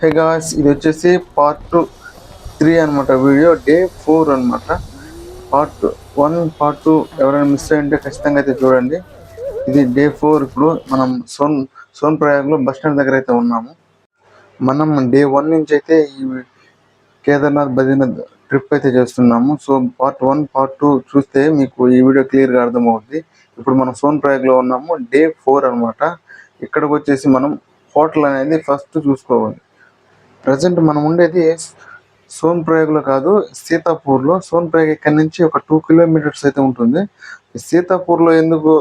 హే guys ఇది వచ్చేసి part three అనమాట వీడియో డే ఫోర్ అనమాట పార్ట్ వన్ పార్ట్ టూ ఎవరైనా మిస్ అయ్యింటే ఖచ్చితంగా అయితే చూడండి. ఇది డే ఫోర్ ఇప్పుడు మనం సోన్ సోన్ ప్రయాగ్లో బస్ స్టాండ్ దగ్గర అయితే ఉన్నాము. మనం డే వన్ నుంచి అయితే ఈ కేదార్నాథ్ బద్రీనాథ్ ట్రిప్ అయితే చేస్తున్నాము. So part one part two చూస్తే మీకు ఈ వీడియో క్లియర్గా అర్థమవుతుంది ఇప్పుడు మనం సోన్ ప్రయాగ్లో ఉన్నాము డే ఫోర్ అన్నమాట. ఇక్కడికి వచ్చేసి మనం హోటల్ అనేది ఫస్ట్ చూసుకోవాలి. ప్రజెంట్ మనం ఉండేది సోన్ ప్రయాగ్లో కాదు సీతాపూర్లో. సోన్ ప్రయాగ్ ఇక్కడ నుంచి ఒక టూ కిలోమీటర్స్ అయితే ఉంటుంది. సీతాపూర్లో ఎందుకు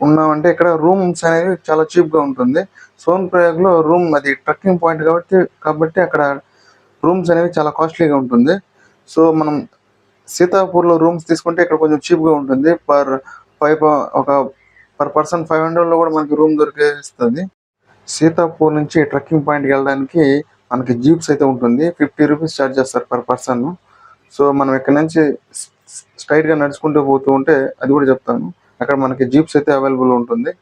ఉన్నామంటే ఇక్కడ రూమ్స్ అనేవి చాలా చీప్గా ఉంటుంది. సోన్ ప్రయాగ్లో రూమ్ అది ట్రక్కింగ్ పాయింట్ కాబట్టి కాబట్టి అక్కడ రూమ్స్ అనేవి చాలా కాస్ట్లీగా ఉంటుంది. సో మనం సీతాపూర్లో రూమ్స్ తీసుకుంటే ఇక్కడ కొంచెం చీప్గా ఉంటుంది. పర్ ఫైవ్ ఒక పర్ పర్సన్ ఫైవ్ హండ్రెడ్లో కూడా మనకి రూమ్ దొరికేస్తుంది. సీతాపూర్ నుంచి ట్రెక్కింగ్ పాయింట్కి వెళ్ళడానికి మనకి జీప్స్ అయితే ఉంటుంది. ఫిఫ్టీ రూపీస్ ఛార్జ్ చేస్తారు పర్ పర్సన్. సో మనం ఇక్కడ నుంచి స్ట్రైట్గా నడుచుకుంటూ పోతూ ఉంటే అది కూడా చెప్తాను. అక్కడ మనకి జీప్స్ అయితే అవైలబుల్ ఉంటుంది.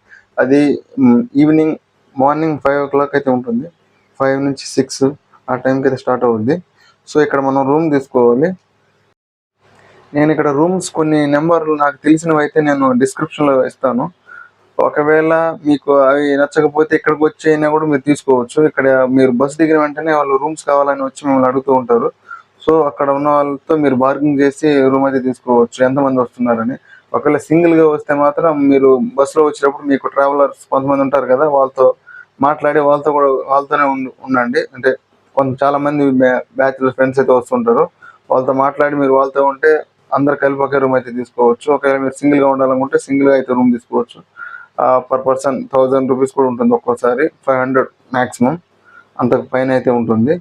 అది evening morning five o'clock అయితే ఉంటుంది. ఫైవ్ నుంచి సిక్స్ ఆ టైంకి అయితే స్టార్ట్ అవుద్ది. సో ఇక్కడ మనం రూమ్ తీసుకోవాలి. నేను ఇక్కడ రూమ్స్ కొన్ని నెంబర్లు నాకు తెలిసినవి అయితే నేను డిస్క్రిప్షన్లో ఇస్తాను. ఒకవేళ మీకు అవి నచ్చకపోతే ఇక్కడికి వచ్చి అయినా కూడా మీరు తీసుకోవచ్చు. ఇక్కడ మీరు బస్ దిగిన వెంటనే వాళ్ళు రూమ్స్ కావాలని వచ్చి మిమ్మల్ని అడుగుతూ ఉంటారు. సో అక్కడ ఉన్న వాళ్ళతో మీరు బార్గింగ్ చేసి రూమ్ అయితే తీసుకోవచ్చు. ఎంతమంది వస్తున్నారని. ఒకవేళ సింగిల్గా వస్తే మాత్రం మీరు బస్సులో వచ్చినప్పుడు మీకు ట్రావెలర్స్ కొంతమంది ఉంటారు కదా వాళ్ళతో మాట్లాడి వాళ్ళతో కూడా వాళ్ళతోనే ఉండండి. అంటే కొంత చాలా మంది బ్యాచులర్ ఫ్రెండ్స్ అయితే వస్తుంటారు. వాళ్ళతో మాట్లాడి మీరు వాళ్ళతో ఉంటే అందరు కలిపి ఒకే రూమ్ అయితే తీసుకోవచ్చు. ఒకవేళ మీరు సింగిల్గా ఉండాలనుకుంటే సింగిల్గా అయితే రూమ్ తీసుకోవచ్చు. పర్ పర్సన్ థౌజండ్ రూపీస్ కూడా ఉంటుంది ఒక్కోసారి ఫైవ్ హండ్రెడ్ మ్యాక్సిమం అంతకు పైన అయితే ఉంటుంది.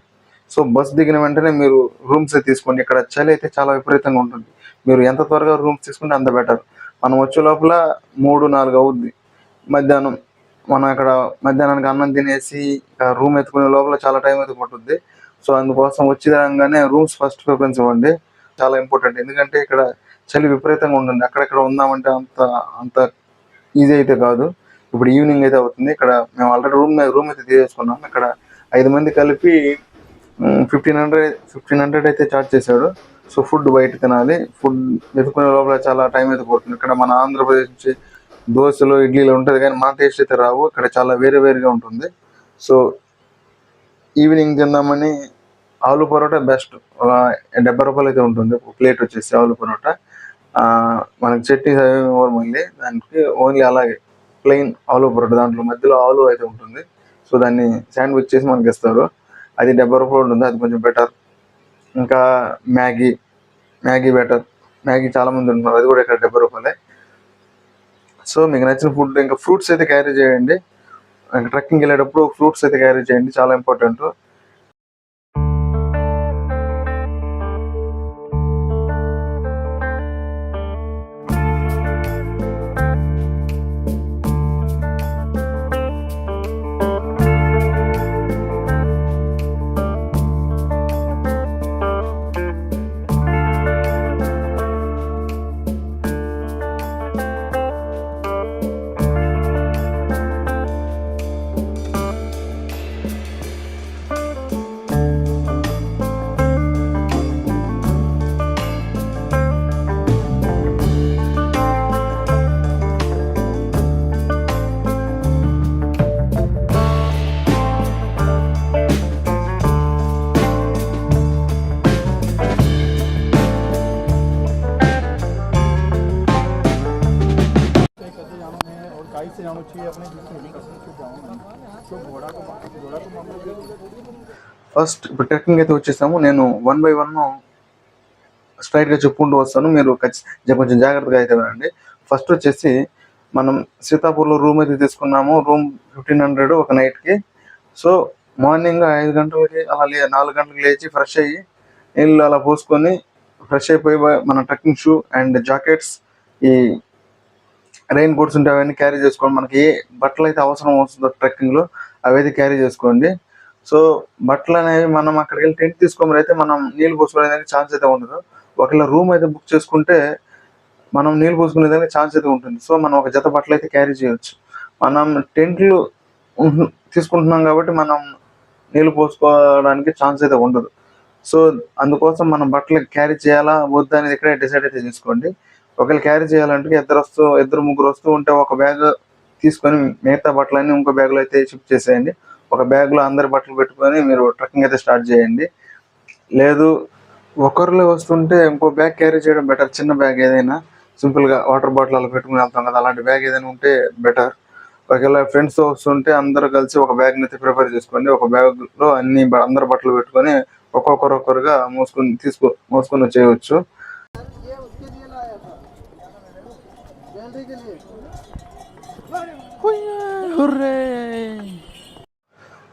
సో బస్ దిగిన వెంటనే మీరు రూమ్స్ తీసుకోండి. ఇక్కడ చలి అయితే చాలా విపరీతంగా ఉంటుంది. మీరు ఎంత త్వరగా రూమ్స్ తీసుకుంటే అంత బెటర్ మనం వచ్చే లోపల మూడు నాలుగు అవుద్ది. మధ్యాహ్నం మనం అక్కడ మధ్యాహ్నానికి అన్నం తినేసి రూమ్ ఎత్తుకునే లోపల చాలా టైం అయితే పట్టుద్ది. సో అందుకోసం వచ్చేదాగానే రూమ్స్ ఫస్ట్ ప్రిఫరెన్స్ ఇవ్వండి. చాలా ఇంపార్టెంట్ ఎందుకంటే ఇక్కడ చలి విపరీతంగా ఉంటుంది. అక్కడెక్కడ ఉందామంటే అంత అంత ఈజీ అయితే కాదు. ఇప్పుడు ఈవినింగ్ అయితే అవుతుంది. ఇక్కడ మేము ఆల్రెడీ రూమ్ రూమ్ అయితే తీసేసుకున్నాం ఇక్కడ ఐదు మంది కలిపి ఫిఫ్టీన్ హండ్రెడ్ ఫిఫ్టీన్ హండ్రెడ్ అయితే చార్జ్ చేశాడు. సో ఫుడ్ బయట తినాలి. ఫుడ్ వెతుకునే లోపల చాలా టైం అయితే పడుతుంది. ఇక్కడ మన ఆంధ్రప్రదేశ్ నుంచి దోశలు ఇడ్లీలు ఉంటుంది కానీ మన టేస్ట్ అయితే రావు. ఇక్కడ చాలా వేరే వేరుగా ఉంటుంది. సో ఈవినింగ్ తిందామని ఆలు పరోటా బెస్ట్. డెబ్బై రూపాయలు అయితే ఉంటుంది. ఒక ప్లేట్ వచ్చేసి ఆలు పరోటా. మనకి చట్నీ అవి ఇవ్వరు మళ్ళీ దానికి ఓన్లీ అలాగే ప్లెయిన్ ఆలు పరోటా దాంట్లో మధ్యలో ఆలు అయితే ఉంటుంది. సో దాన్ని శాండ్విచ్ చేసి మనకి ఇస్తారు. అది డెబ్బై రూపాయలు ఉంటుంది. అది కొంచెం బెటర్. ఇంకా మ్యాగీ మ్యాగీ బెటర్. మ్యాగీ చాలామంది ఉంటున్నారు. అది కూడా ఇక్కడ డెబ్బై రూపాయలే. సో మీకు నచ్చిన ఫుడ్ ఇంకా ఫ్రూట్స్ అయితే క్యారీ చేయండి. ట్రెక్కింగ్ వెళ్ళేటప్పుడు ఫ్రూట్స్ అయితే క్యారీ చేయండి. చాలా ఇంపార్టెంట్ से जाना चाहिए अपने जिससे हेलीकॉप्टर से जाऊँ तो घोड़ा को घोड़ा को मामला ఫస్ట్ ఇప్పుడు ట్రెక్కింగ్ అయితే వచ్చేసాము నేను వన్ బై వన్ స్ట్రైట్ గా చెప్పుకుంటూ వస్తాను మీరు ఖచ్చి- జ- కొంచెం జాగ్రత్తగా అయితే వినండి ఫస్ట్ వచ్చేసి మనం సీతాపూర్లో రూమ్ అయితే తీసుకున్నాము రూమ్ ఫిఫ్టీన్ హండ్రెడ్ ఒక నైట్ కి సో మార్నింగ్ ఐదు గంటలకి అలా లే నాలుగు గంటలకు లేచి ఫ్రెష్ అయ్యి నీళ్ళు అలా పోసుకొని ఫ్రెష్ అయిపోయి బ- మన ట్రెక్కింగ్ షూ అండ్ జాకెట్స్ ఈ రెయిన్ కోట్స్ ఉంటే అవన్నీ క్యారీ చేసుకోండి. మనకి ఏ బట్టలు అయితే అవసరం వస్తుందో ట్రెక్కింగ్లో అవైతే క్యారీ చేసుకోండి. సో బట్టలు అనేవి మనం అక్కడికి వెళ్ళి టెంట్ తీసుకోమని అయితే మనం నీళ్ళు పోసుకోవడానికి ఛాన్స్ అయితే ఉండదు. ఒకవేళ రూమ్ అయితే బుక్ చేసుకుంటే మనం నీళ్ళు పోసుకునేదానికి ఛాన్స్ అయితే ఉంటుంది. సో మనం ఒక జత బట్టలు అయితే క్యారీ చేయొచ్చు. మనం టెంట్లు తీసుకుంటున్నాం కాబట్టి మనం నీళ్ళు పోసుకోవడానికి ఛాన్స్ అయితే ఉండదు. సో అందుకోసం మనం బట్టలు క్యారీ చేయాలా వద్దా అనేది ఇక్కడే డిసైడ్ అయితే చేసుకోండి. ఒకవేళ క్యారీ చేయాలంటే ఇద్దరు వస్తూ ఇద్దరు ముగ్గురు వస్తూ ఉంటే ఒక బ్యాగ్ తీసుకొని మిగతా బట్టలన్నీ ఇంకో బ్యాగ్లో అయితే షిఫ్ట్ చేసేయండి. ఒక బ్యాగ్లో అందరి బట్టలు పెట్టుకొని మీరు ట్రెక్కింగ్ అయితే స్టార్ట్ చేయండి. లేదు ఒకరిలో వస్తుంటే ఇంకో బ్యాగ్ క్యారీ చేయడం బెటర్ చిన్న బ్యాగ్ ఏదైనా సింపుల్గా వాటర్ బాటిల్ అలా పెట్టుకుని వెళ్తాం కదా అలాంటి బ్యాగ్ ఏదైనా ఉంటే బెటర్ ఒకవేళ ఫ్రెండ్స్తో వస్తుంటే అందరూ కలిసి ఒక బ్యాగ్ని అయితే ప్రిపేర్ చేసుకోండి. ఒక బ్యాగ్లో అన్ని అందరు బట్టలు పెట్టుకొని ఒక్కొక్కరు ఒక్కరుగా మోసుకొని తీసుకో మోసుకొని చేయవచ్చు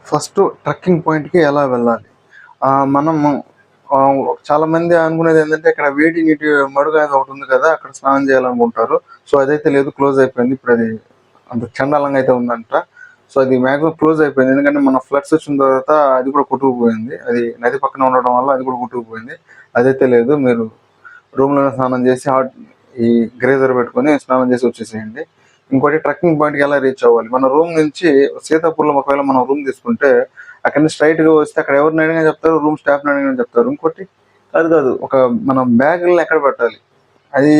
ఫస్ట్ ట్రెక్కింగ్ పాయింట్కి ఎలా వెళ్ళాలి? మనము చాలా మంది అనుకునేది ఏంటంటే ఇక్కడ వేడి నీటి మడుగు అనేది ఒకటి ఉంది కదా అక్కడ స్నానం చేయాలనుకుంటారు. సో అదైతే లేదు క్లోజ్ అయిపోయింది. ఇప్పుడు అది అంత చండాలంగా అయితే ఉందంట. సో అది మ్యాక్సిమం క్లోజ్ అయిపోయింది. ఎందుకంటే మన ఫ్లడ్స్ వచ్చిన తర్వాత అది కూడా కొట్టుకుపోయింది. అది నది పక్కన ఉండడం వల్ల అది కూడా కొట్టుకుపోయింది. అదైతే లేదు మీరు రూమ్లోనే స్నానం చేసి హాట్ ఈ గ్రేజర్ పెట్టుకొని స్నానం చేసి వచ్చేసేయండి. ఇంకోటి ట్రెక్కింగ్ పాయింట్కి ఎలా రీచ్ అవ్వాలి? మన రూమ్ నుంచి సీతాపూర్లో ఒకవేళ మనం రూమ్ తీసుకుంటే అక్కడ నుంచి స్ట్రైట్గా వస్తే అక్కడ ఎవరిని అడిగినా చెప్తారు రూమ్ స్టాఫ్ని అడిగినా చెప్తారు. ఇంకోటి అది కాదు ఒక మనం బ్యాగులను ఎక్కడ పెట్టాలి? అది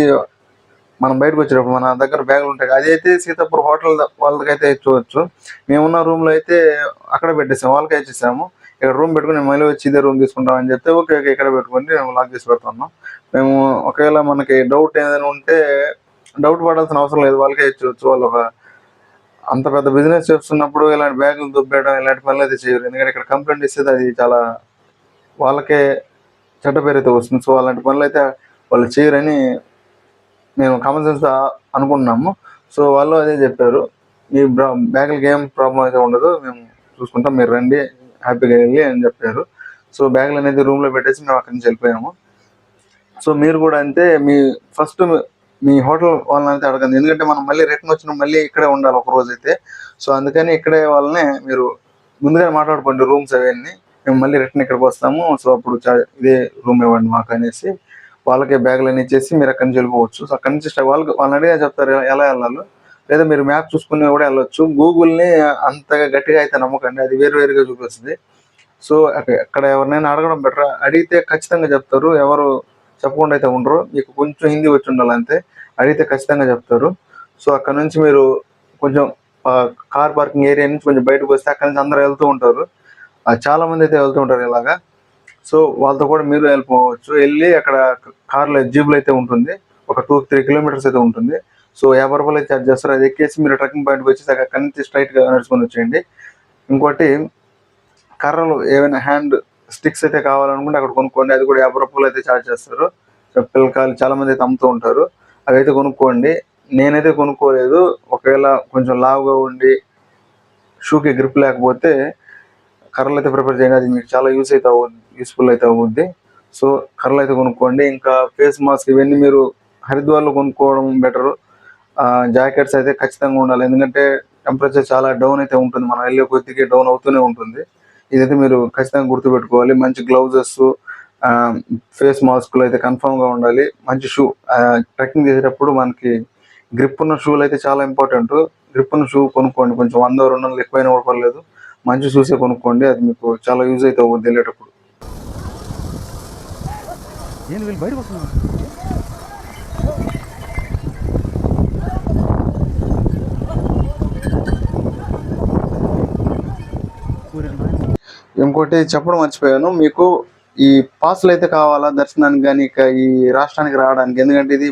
మనం బయటకు వచ్చేటప్పుడు మన దగ్గర బ్యాగులు ఉంటాయి. అది అయితే సీతాపూర్ హోటల్ వాళ్ళకైతే ఇచ్చవచ్చు మేమున్న రూమ్లో అయితే అక్కడ పెట్టేసాము వాళ్ళకే ఇచ్చేసాము. ఇక్కడ రూమ్ పెట్టుకుని మళ్ళీ వచ్చి ఇదే రూమ్ తీసుకుంటాం అని చెప్తే ఓకే ఓకే ఇక్కడ పెట్టుకోండి మేము లాక్ చేసి పెడుతున్నాం. మేము ఒకవేళ మనకి డౌట్ ఏదైనా ఉంటే డౌట్ పడాల్సిన అవసరం లేదు వాళ్ళకే ఇచ్చవచ్చు వాళ్ళు ఒక అంత పెద్ద బిజినెస్ చేస్తున్నప్పుడు ఇలాంటి బ్యాగులు దుబ్బేయడం ఇలాంటి పనులు అయితే చేయరు. ఎందుకంటే ఇక్కడ కంప్లైంట్ ఇస్తే అది చాలా వాళ్ళకే చెడ్డ పేరు అయితే వస్తుంది. సో అలాంటి పనులు అయితే వాళ్ళు చేయరని మేము కామన్ సెన్స్ అనుకుంటున్నాము. సో వాళ్ళు అదే చెప్పారు. మీ బ్యాగులకి ఏం ప్రాబ్లం అయితే ఉండదు మేము చూసుకుంటాం. మీరు రండి. హ్యాపీగా వెళ్ళి అని చెప్పారు. సో బ్యాగులు అనేది రూమ్లో పెట్టేసి మేము అక్కడి నుంచి వెళ్ళిపోయాము. సో మీరు కూడా అంతే మీ ఫస్ట్ మీ హోటల్ వాళ్ళని అడగండి. ఎందుకంటే మనం మళ్ళీ రిటర్న్ వచ్చిన మళ్ళీ ఇక్కడే ఉండాలి ఒక రోజు అయితే. సో అందుకని ఇక్కడే వాళ్ళనే మీరు ముందుగా మాట్లాడుకోండి రూమ్స్ అవన్నీ. మేము మళ్ళీ రిటర్న్ ఇక్కడికి వస్తాము. సో అప్పుడు చా- ఇదే రూమ్ ఇవ్వండి మాకు అనేసి వాళ్ళకే బ్యాగులు అన్ని ఇచ్చేసి మీరు అక్కడి నుంచి వెళ్ళిపోవచ్చు. సో అక్కడి నుంచి వాళ్ళకి వాళ్ళని అడిగే చెప్తారు ఎలా వెళ్ళాలో. లేదా మీరు మ్యాప్ చూసుకుని కూడా వెళ్ళొచ్చు. గూగుల్ని అంతగా గట్టిగా అయితే నమ్మకండి. అది వేరు వేరుగా చూపిస్తుంది. సో అక్కడ ఎవరినైనా అడగడం బెటర్? అడిగితే ఖచ్చితంగా చెప్తారు. ఎవరు చెప్పకుండా అయితే ఉండరు. మీకు కొంచెం హిందీ వచ్చి ఉండాలి అంతే. అడిగితే ఖచ్చితంగా చెప్తారు. సో అక్కడ నుంచి మీరు కొంచెం కార్ పార్కింగ్ ఏరియా నుంచి కొంచెం బయటకు వస్తే అక్కడ నుంచి అందరూ వెళ్తూ ఉంటారు. చాలా మంది అయితే వెళ్తూ ఉంటారు ఇలాగా. సో వాళ్ళతో కూడా మీరు వెళ్ళిపోవచ్చు. వెళ్ళి అక్కడ కార్లో జీబులు అయితే ఉంటుంది. ఒక టూ త్రీ కిలోమీటర్స్ అయితే ఉంటుంది. సో యాభై రూపాయలు ఛార్జ్ చేస్తారు. అది ఎక్కేసి మీరు ట్రెక్కింగ్ పాయింట్కి వచ్చేసాక అక్కడి నుంచి స్ట్రైట్గా నడుచుకొని వచ్చేయండి. ఇంకోటి కర్రలు ఏమైనా హ్యాండ్ స్టిక్స్ అయితే కావాలనుకుంటే అక్కడ కొనుక్కోండి. అది కూడా యాభై రూపాయలు అయితే ఛార్జ్ చేస్తారు. సో పిల్లకాయలు చాలామంది అయితే అమ్ముతూ ఉంటారు. అవి అయితే కొనుక్కోండి. నేనైతే కొనుక్కోలేదు. ఒకవేళ కొంచెం లావుగా ఉండి షూకి గ్రిప్ లేకపోతే కర్రలు అయితే ప్రిపేర్ చేయండి. అది మీకు చాలా యూస్ అయితే అవుద్ది యూస్ఫుల్ అయితే అవుద్ది. సో కర్రలు అయితే కొనుక్కోండి. ఇంకా ఫేస్ మాస్క్ ఇవన్నీ మీరు హరిద్వార్లో కొనుక్కోవడం బెటర్ జాకెట్స్ అయితే ఖచ్చితంగా ఉండాలి. ఎందుకంటే టెంపరేచర్ చాలా డౌన్ అయితే ఉంటుంది. మనం వెళ్ళే కొద్దికి డౌన్ అవుతూనే ఉంటుంది. ఇదైతే మీరు ఖచ్చితంగా గుర్తుపెట్టుకోవాలి. మంచి గ్లౌజెస్ ఫేస్ మాస్కులు అయితే కన్ఫామ్గా ఉండాలి. మంచి షూ ట్రెక్కింగ్ చేసేటప్పుడు మనకి గ్రిప్ ఉన్న షూలు అయితే చాలా ఇంపార్టెంట్ గ్రిప్ ఉన్న షూ కొనుక్కోండి. కొంచెం వంద రెండు వందలు ఎక్కువైనా కూడా పర్లేదు. మంచి షూసే కొనుక్కోండి. అది మీకు చాలా యూజ్ అయితే అవుతుంది వెళ్ళేటప్పుడు. నేను వీళ్ళు బయటకు వస్తున్నాను ఇంకోటి చెప్పడం మర్చిపోయాను. మీకు ఈ పాస్లు అయితే కావాలా? దర్శనానికి కానీ ఇక ఈ రాష్ట్రానికి రావడానికి? ఎందుకంటే ఇది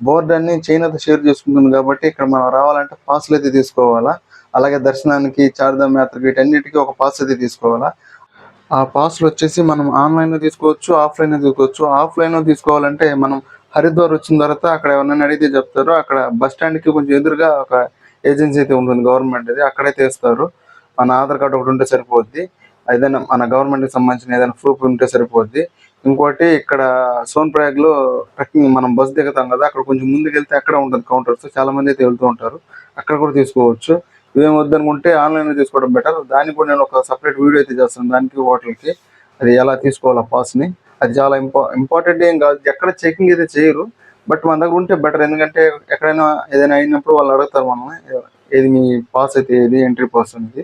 బోర్డు అన్ని చైనాతో షేర్ చేసుకుంటుంది కాబట్టి ఇక్కడ మనం రావాలంటే పాస్లు అయితే తీసుకోవాలా? అలాగే దర్శనానికి చార్ధామ్ యాత్ర వీటన్నిటికీ ఒక పాస్ అయితే తీసుకోవాలా? ఆ పాస్లు వచ్చేసి మనం ఆన్లైన్లో తీసుకోవచ్చు ఆఫ్లైన్లో తీసుకోవచ్చు. ఆఫ్లైన్లో తీసుకోవాలంటే మనం హరిద్వార్ వచ్చిన తర్వాత అక్కడ ఎవరైనా అడిగితే చెప్తారు. అక్కడ బస్ స్టాండ్కి కొంచెం ఎదురుగా ఒక ఏజెన్సీ అయితే ఉంటుంది గవర్నమెంట్ అది అక్కడైతే ఇస్తారు మన ఆధార్ కార్డు ఒకటి ఉంటే సరిపోద్ది. ఏదైనా మన గవర్నమెంట్కి సంబంధించిన ఏదైనా ప్రూఫ్ ఉంటే సరిపోద్ది. ఇంకోటి ఇక్కడ సోన్ ప్రయాగ్లో ట్రెక్కింగ్ మనం బస్ దిగుతాం కదా అక్కడ కొంచెం ముందుకు వెళ్తే అక్కడ ఉంటుంది కౌంటర్స్ చాలా మంది అయితే వెళ్తూ ఉంటారు. అక్కడ కూడా తీసుకోవచ్చు. ఇవేం వద్దనుకుంటే ఆన్లైన్లో తీసుకోవడం బెటర్ దానికి కూడా నేను ఒక సపరేట్ వీడియో అయితే చేస్తాను. దానికి హోటల్కి అది ఎలా తీసుకోవాలి ఆ పాస్ని. అది చాలా ఇంపా ఇంపార్టెంట్ ఏం కాదు. ఎక్కడ చెకింగ్ అయితే చేయరు. బట్ మన దగ్గర ఉంటే బెటర్ ఎందుకంటే ఎక్కడైనా ఏదైనా అయినప్పుడు వాళ్ళు అడుగుతారు మనం ఏది మీ పాస్ అయితే ఏది? ఎంట్రీ పాస్ అనేది.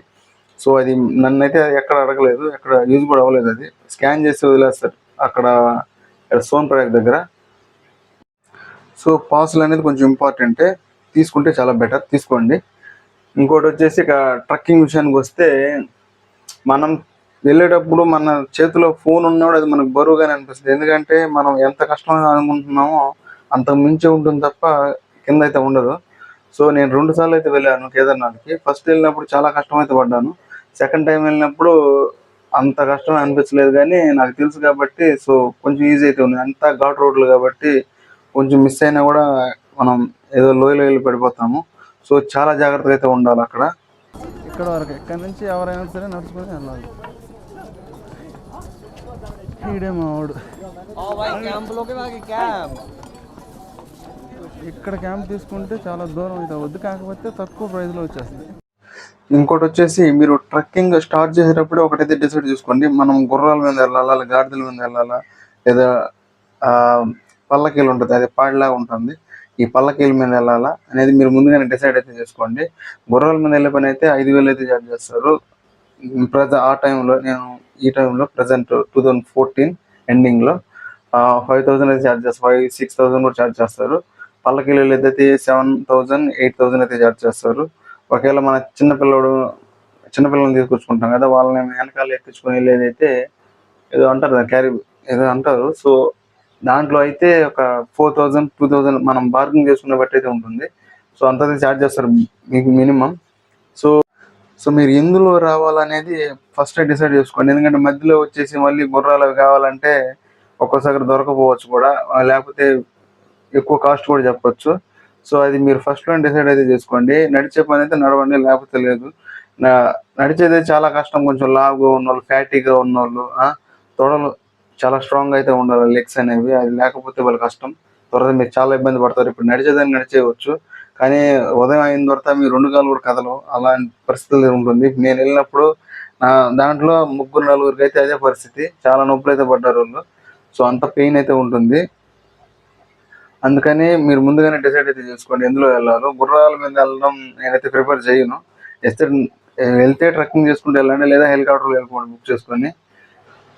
సో అది నన్ను అయితే ఎక్కడ అడగలేదు ఎక్కడ యూజ్ కూడా అవ్వలేదు అది. స్కాన్ చేసి వదిలేస్తారు. అక్కడ సోన్ ప్రయాగ్ దగ్గర. సో పాసులు అనేది కొంచెం ఇంపార్టెంటే. తీసుకుంటే చాలా బెటర్. తీసుకోండి. ఇంకోటి వచ్చేసి ఇక ట్రక్కింగ్ విషయానికి వస్తే మనం వెళ్ళేటప్పుడు మన చేతిలో ఫోన్ ఉన్నప్పుడు అది మనకు బరువుగానే అనిపిస్తుంది. ఎందుకంటే మనం ఎంత కష్టం అనుకుంటున్నామో అంతకు మించి ఉంటుంది తప్ప కింద అయితే ఉండదు. సో నేను రెండు సార్లు అయితే వెళ్ళాను కేదార్నాథ్కి. ఫస్ట్ వెళ్ళినప్పుడు చాలా కష్టం అయితే పడ్డాను. సెకండ్ టైం వెళ్ళినప్పుడు అంత కష్టం అనిపించలేదు కానీ నాకు తెలుసు కాబట్టి సో కొంచెం ఈజీ అయితే ఉంది. అంతా ఘాట్ రోడ్లు కాబట్టి కొంచెం మిస్ అయినా కూడా మనం ఏదో లోయలో వెళ్ళి పడిపోతాము. సో చాలా జాగ్రత్తగా అయితే ఉండాలి అక్కడ. ఇక్కడ వరకు ఇక్కడ నుంచి ఎవరైనా సరే నడుచుకుని వెళ్ళాలి. ఈడే ఇక్కడ క్యాంప్ తీసుకుంటే చాలా దూరం అయితే వద్దు కాకపోతే తక్కువ ప్రైస్లో వచ్చేస్తుంది. ఇంకోటి వచ్చేసి మీరు ట్రెక్కింగ్ స్టార్ట్ చేసేటప్పుడు ఒకటైతే డిసైడ్ చేసుకోండి. మనం గుర్రాల మీద వెళ్ళాలా గాడిదల మీద వెళ్ళాలా లేదా పల్లకీలు ఉంటుంది అది పాడిలా ఉంటుంది. ఈ పల్లకీల మీద వెళ్ళాలా అనేది మీరు ముందుగానే డిసైడ్ అయితే చేసుకోండి. గుర్రాల మీద వెళ్ళే పని అయితే ఐదు వేలు అయితే చార్జ్ చేస్తారు. ప్రజ ఆ టైంలో నేను ఈ టైంలో ప్రజెంట్ టూ థౌజండ్ ఫోర్టీన్ ఎండింగ్లో ఫైవ్ థౌసండ్ అయితే చార్జ్ చేస్తారు ఫైవ్ సిక్స్ థౌసండ్ కూడా చార్జ్ చేస్తారు. పల్లకీలు అయితే సెవెన్ థౌసండ్ ఎయిట్ థౌసండ్ అయితే చార్జ్ చేస్తారు. ఒకవేళ మన చిన్నపిల్లడు చిన్నపిల్లల్ని తీసుకొచ్చుకుంటాం కదా వాళ్ళని వెనకాల ఎక్కించుకొని వెళ్ళేదైతే ఏదో అంటారు క్యారీ ఏదో అంటారు. సో దాంట్లో అయితే ఒక ఫోర్ థౌజండ్ టూ థౌజండ్ మనం బార్గింగ్ చేసుకునే బట్టి అయితే ఉంటుంది. సో అంత ఛార్జ్ చేస్తారు మీకు మినిమం సో సో మీరు ఎందులో రావాలనేది ఫస్ట్ డిసైడ్ చేసుకోండి. ఎందుకంటే మధ్యలో వచ్చేసి మళ్ళీ గుర్రాలు అవి కావాలంటే ఒక్కోసారి దొరకపోవచ్చు కూడా. లేకపోతే ఎక్కువ కాస్ట్ కూడా చెప్పచ్చు. సో అది మీరు ఫస్ట్ డిసైడ్ అయితే చేసుకోండి. నడిచే పని అయితే నడవండి లేకపోతే లేదు. నా- నడిచేది చాలా కష్టం కొంచెం లావుగా ఉన్నోళ్ళు ఫ్యాటీగా ఉన్నోళ్ళు తొడలు చాలా స్ట్రాంగ్ అయితే ఉండాలి లెగ్స్ అనేవి. అది లేకపోతే వాళ్ళ కష్టం. త్వరగా మీరు చాలా ఇబ్బంది పడతారు. ఇప్పుడు నడిచేదాన్ని నడిచేయవచ్చు. కానీ ఉదయం అయిన తర్వాత మీ రెండు కాలు కూడా కదలవు. అలాంటి పరిస్థితులు ఉంటుంది. నేను వెళ్ళినప్పుడు దాంట్లో ముగ్గురు నలుగురికి అయితే అదే పరిస్థితి. చాలా నొప్పులు అయితే పడ్డారు వాళ్ళు. సో అంత పెయిన్ అయితే ఉంటుంది. అందుకని మీరు ముందుగానే డిసైడ్ అయితే చేసుకోండి ఎందులో వెళ్ళాలో. గుర్రాల మీద వెళ్ళడం నేనైతే ప్రిఫర్ చేయను. ఎస్తే వెళ్తే ట్రెక్కింగ్ చేసుకుంటూ వెళ్ళండి లేదా హెలికాప్టర్లో వెళ్ళిపోండి బుక్ చేసుకొని.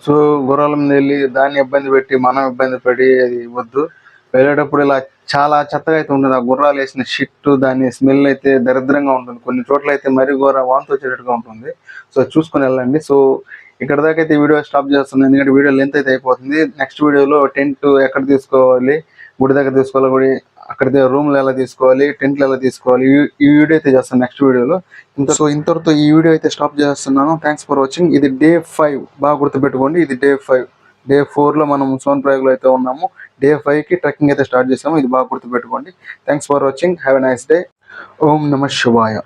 సో గుర్రాల మీద వెళ్ళి దాన్ని ఇబ్బంది పెట్టి మనం ఇబ్బంది పడి అది వద్దు. వెళ్ళేటప్పుడు ఇలా చాలా చెత్తగా అయితే ఉంటుంది. ఆ గుర్రాలు వేసిన షిట్ దాని స్మెల్ అయితే దరిద్రంగా ఉంటుంది. కొన్ని చోట్ల అయితే మరీ ఘోర వాంతి వచ్చేటట్టుగా ఉంటుంది. సో చూసుకొని వెళ్ళండి. సో ఇక్కడ దాకా అయితే వీడియో స్టాప్ చేస్తున్నాను. ఎందుకంటే వీడియో లెంత్ అయితే అయిపోతుంది. నెక్స్ట్ వీడియోలో టెంట్ ఎక్కడ తీసుకోవాలి? గుడి దగ్గర తీసుకోవాలి గుడి అక్కడ రూమ్లు ఎలా తీసుకోవాలి టెంట్లు ఎలా తీసుకోవాలి ఈ- వీడియో అయితే చేస్తాను నెక్స్ట్ వీడియోలో. ఇంత సో ఇంతవరతో ఈ వీడియో అయితే స్టాప్ చేస్తున్నాను. థ్యాంక్స్ ఫర్ వాచింగ్ ఇది డే ఫైవ్ బాగా గుర్తుపెట్టుకోండి. ఇది డే ఫైవ్ డే ఫోర్లో మనం సోన్ ప్రయోగ్లో అయితే ఉన్నాము. డే ఫైవ్కి ట్రెక్కింగ్ అయితే స్టార్ట్ చేసాము. ఇది బాగా గుర్తుపెట్టుకోండి. Thanks for watching have a nice day ఓం నమ శివాయ.